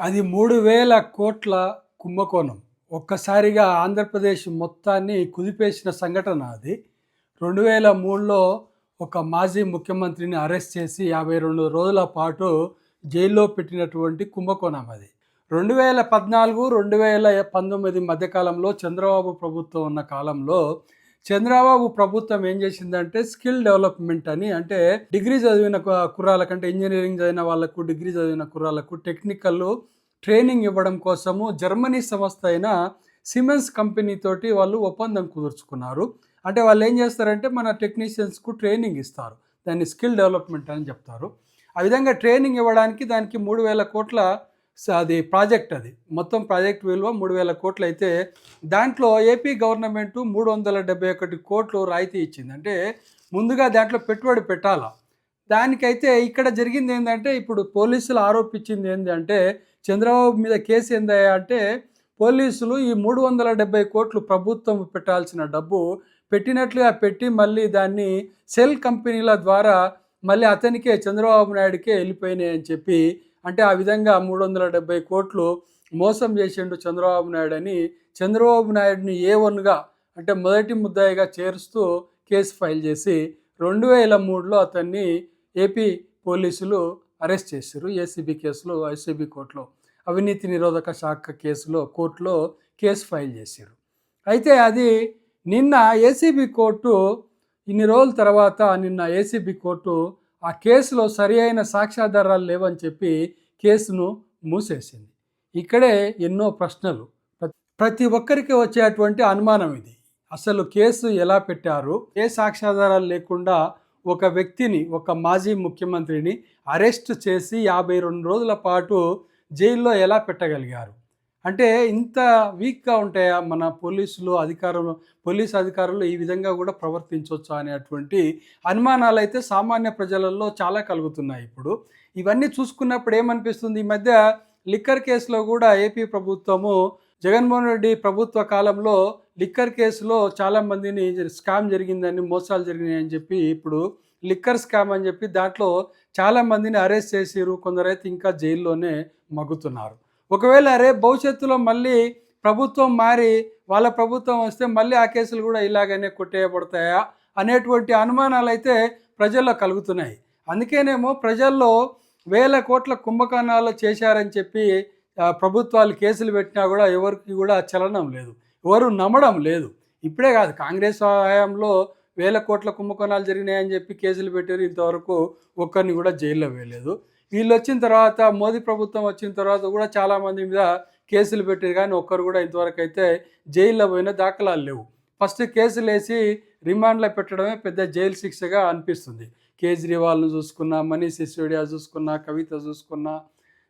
అది మూడు వేల కోట్ల కుంభకోణం. ఒక్కసారిగా ఆంధ్రప్రదేశ్ మొత్తాన్ని కుదిపేసిన సంఘటన అది. రెండు వేల మూడులో ఒక మాజీ ముఖ్యమంత్రిని అరెస్ట్ చేసి యాభై రెండు రోజుల పాటు జైల్లో పెట్టినటువంటి కుంభకోణం అది. రెండు వేల పద్నాలుగు రెండు వేల పంతొమ్మిది మధ్యకాలంలో చంద్రబాబు ప్రభుత్వం ఉన్న కాలంలో చంద్రబాబు ప్రభుత్వం ఏం చేసిందంటే స్కిల్ డెవలప్మెంట్ అని అంటే డిగ్రీ చదివిన కుర్రాల కంటే ఇంజనీరింగ్ చదివిన వాళ్ళకు డిగ్రీ చదివిన కుర్రాలకు టెక్నికల్ ట్రైనింగ్ ఇవ్వడం కోసము జర్మనీ సంస్థ అయిన సిమెన్స్ కంపెనీ తోటి వాళ్ళు ఒప్పందం కుదుర్చుకున్నారు. అంటే వాళ్ళు ఏం చేస్తారంటే మన టెక్నీషియన్స్కు ట్రైనింగ్ ఇస్తారు. దాన్ని స్కిల్ డెవలప్మెంట్ అని చెప్తారు. ఆ విధంగా ట్రైనింగ్ ఇవ్వడానికి దానికి మూడు వేల కోట్ల అది ప్రాజెక్ట్ అది. మొత్తం ప్రాజెక్ట్ విలువ మూడు వేల కోట్లు అయితే దాంట్లో ఏపీ గవర్నమెంట్ మూడు వందల డెబ్బై ఒకటి కోట్లు రాయితీ ఇచ్చింది. అంటే ముందుగా దాంట్లో పెట్టుబడి పెట్టాలా? దానికైతే ఇక్కడ జరిగింది ఏంటంటే ఇప్పుడు పోలీసులు ఆరోపించింది ఏంటంటే చంద్రబాబు మీద కేసు ఏందయ్యా అంటే పోలీసులు ఈ మూడు వందల డెబ్బై కోట్లు ప్రభుత్వం పెట్టాల్సిన డబ్బు పెట్టినట్లుగా పెట్టి మళ్ళీ దాన్ని సెల్ కంపెనీల ద్వారా మళ్ళీ అతనికే చంద్రబాబు నాయుడుకే వెళ్ళిపోయినాయి అని చెప్పి అంటే ఆ విధంగా మూడు వందల డెబ్బై కోట్లు మోసం చేసిండు చంద్రబాబు నాయుడు అని చంద్రబాబు నాయుడిని ఏ వన్గా అంటే మొదటి ముద్దాయిగా చేరుస్తూ కేసు ఫైల్ చేసి రెండు వేల మూడులో అతన్ని ఏపీ పోలీసులు అరెస్ట్ చేశారు ఏసీబీ కేసులో ఐసీబీ కోర్టులో అవినీతి నిరోధక శాఖ కేసులో కోర్టులో కేసు ఫైల్ చేశారు అయితే అది నిన్న ఏసీబీ కోర్టు ఇన్ని రోజుల తర్వాత నిన్న ఏసీబీ కోర్టు ఆ కేసులో సరి అయిన సాక్ష్యాధారాలు లేవని చెప్పి కేసును మూసేసింది. ఇక్కడే ఎన్నో ప్రశ్నలు. ప్రతి ఒక్కరికి వచ్చేటువంటి అనుమానం ఇది. అసలు కేసు ఎలా పెట్టారు? ఏ సాక్ష్యాధారాలు లేకుండా ఒక వ్యక్తిని ఒక మాజీ ముఖ్యమంత్రిని అరెస్ట్ చేసి యాభై రెండు రోజుల పాటు జైల్లో ఎలా పెట్టగలిగారు? అంటే ఇంత వీక్గా ఉంటాయా మన పోలీసులు అధికారులు పోలీస్ అధికారులు ఈ విధంగా కూడా ప్రవర్తించవచ్చు అనేటువంటి అనుమానాలు అయితే సామాన్య ప్రజలలో చాలా కలుగుతున్నాయి ఇప్పుడు. ఇవన్నీ చూసుకున్నప్పుడు ఏమనిపిస్తుంది? ఈ మధ్య లిక్కర్ కేసులో కూడా ఏపీ ప్రభుత్వము జగన్మోహన్ రెడ్డి ప్రభుత్వ కాలంలో లిక్కర్ కేసులో చాలా మందిని స్కామ్ జరిగిందని మోసాలు జరిగినాయి అని చెప్పి ఇప్పుడు లిక్కర్ స్కామ్ అని చెప్పి దాంట్లో చాలామందిని అరెస్ట్ చేసిరు కొందరైతే ఇంకా జైల్లోనే మగ్గుతున్నారు. ఒకవేళ రేపు భవిష్యత్తులో మళ్ళీ ప్రభుత్వం మారి వాళ్ళ ప్రభుత్వం వస్తే మళ్ళీ ఆ కేసులు కూడా ఇలాగనే కొట్టేయబడతాయా అనేటువంటి అనుమానాలు అయితే ప్రజల్లో కలుగుతున్నాయి. అందుకేనేమో ప్రజల్లో వేల కోట్ల కుంభకోణాలు చేశారని చెప్పి ప్రభుత్వాలు కేసులు పెట్టినా కూడా ఎవరికి కూడా చలనం లేదు. ఎవరు నమ్మడం లేదు. ఇప్పుడే కాదు కాంగ్రెస్ హయాంలో వేల కోట్ల కుంభకోణాలు జరిగినాయని చెప్పి కేసులు పెట్టారు. ఇంతవరకు ఒక్కరిని కూడా జైల్లో వేయలేదు. వీళ్ళు వచ్చిన తర్వాత మోదీ ప్రభుత్వం వచ్చిన తర్వాత కూడా చాలామంది మీద కేసులు పెట్టారు కానీ ఒక్కరు కూడా ఇంతవరకు అయితే జైల్లో పోయిన దాఖలాలు లేవు. ఫస్ట్ కేసులు వేసి రిమాండ్లో పెట్టడమే పెద్ద జైలు శిక్షగా అనిపిస్తుంది. కేజ్రీవాల్ను చూసుకున్నా మనీష్ సిసోడియా చూసుకున్నా కవిత చూసుకున్నా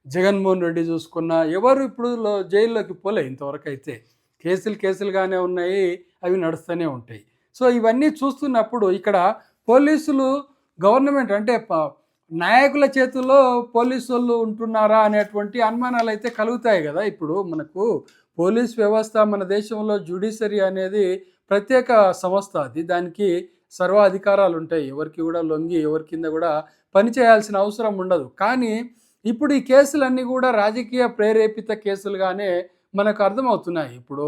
జగన్మోహన్ రెడ్డి చూసుకున్నా ఎవరు ఇప్పుడు జైల్లోకి పోలే ఇంతవరకు అయితే కేసులు కేసులుగానే ఉన్నాయి అవి నడుస్తూనే ఉంటాయి. సో ఇవన్నీ చూస్తున్నప్పుడు ఇక్కడ పోలీసులు గవర్నమెంట్ అంటే ప- నాయకుల చేతుల్లో పోలీసు వాళ్ళు ఉంటున్నారా అనేటువంటి అనుమానాలు అయితే కలుగుతాయి కదా. ఇప్పుడు మనకు పోలీస్ వ్యవస్థ మన దేశంలో జ్యుడిషరీ అనేది ప్రత్యేక సంస్థ అది. దానికి సర్వాధికారాలు ఉంటాయి. ఎవరికి కూడా లొంగి ఎవరి కింద కూడా పని చేయాల్సిన అవసరం ఉండదు. కానీ ఇప్పుడు ఈ కేసులన్నీ కూడా రాజకీయ ప్రేరేపిత కేసులుగానే మనకు అర్థమవుతున్నాయి. ఇప్పుడు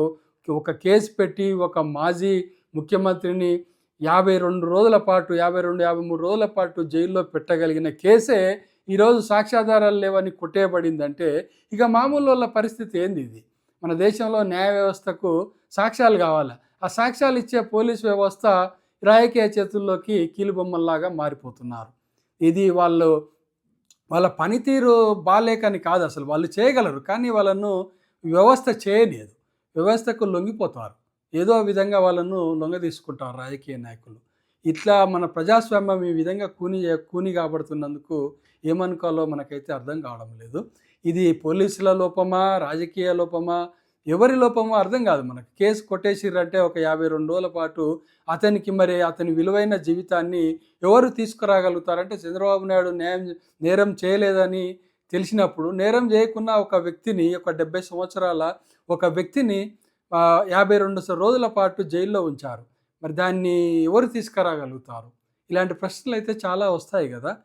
ఒక కేసు పెట్టి ఒక మాజీ ముఖ్యమంత్రిని యాభై రెండు రోజుల పాటు యాభై రెండు యాభై మూడు రోజుల పాటు జైల్లో పెట్టగలిగిన కేసే ఈరోజు సాక్ష్యాధారాలు లేవని కొట్టేయబడిందంటే ఇక మామూలు వాళ్ళ పరిస్థితి ఏంది ఇది? మన దేశంలో న్యాయ వ్యవస్థకు సాక్ష్యాలు కావాలి? ఆ సాక్ష్యాలు ఇచ్చే పోలీస్ వ్యవస్థ రాజకీయ చేతుల్లోకి కీలుబొమ్మల్లాగా మారిపోతున్నారు. ఇది వాళ్ళు వాళ్ళ పనితీరు బాలేకని కాదు అసలు. వాళ్ళు చేయగలరు కానీ వాళ్ళను వ్యవస్థ చేయలేదు. వ్యవస్థకు లొంగిపోతారు. ఏదో విధంగా వాళ్ళను లొంగ తీసుకుంటారు రాజకీయ నాయకులు. ఇట్లా మన ప్రజాస్వామ్యం ఈ విధంగా కూని కూని కాబడుతున్నందుకు ఏమనుకోవాలో మనకైతే అర్థం కావడం లేదు. ఇది పోలీసుల లోపమా రాజకీయ లోపమా ఎవరి లోపమో అర్థం కాదు మనకు. కేసు కొట్టేసిర్రంటే ఒక యాభై రెండు రోజుల పాటు అతనికి మరి అతని విలువైన జీవితాన్ని ఎవరు తీసుకురాగలుగుతారంటే చంద్రబాబు నాయుడు న్యాయం నేరం చేయలేదని తెలిసినప్పుడు నేరం చేయకున్న ఒక వ్యక్తిని ఒక డెబ్బై సంవత్సరాల ఒక వ్యక్తిని యాభై రెండు రోజుల పాటు జైల్లో ఉంచారు. మరి దాన్ని ఎవరు తీసుకురాగలుగుతారు? ఇలాంటి ప్రశ్నలు అయితే చాలా వస్తాయి కదా.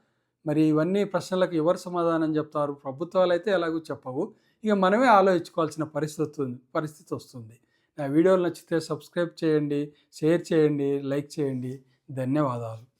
మరి ఇవన్నీ ప్రశ్నలకు ఎవరు సమాధానం చెప్తారు? ప్రభుత్వాలు అయితే ఎలాగూ చెప్పవు. ఇక మనమే ఆలోచించుకోవాల్సిన పరిస్థితి పరిస్థితి వస్తుంది. నా వీడియోలు నచ్చితే సబ్స్క్రైబ్ చేయండి షేర్ చేయండి లైక్ చేయండి. ధన్యవాదాలు.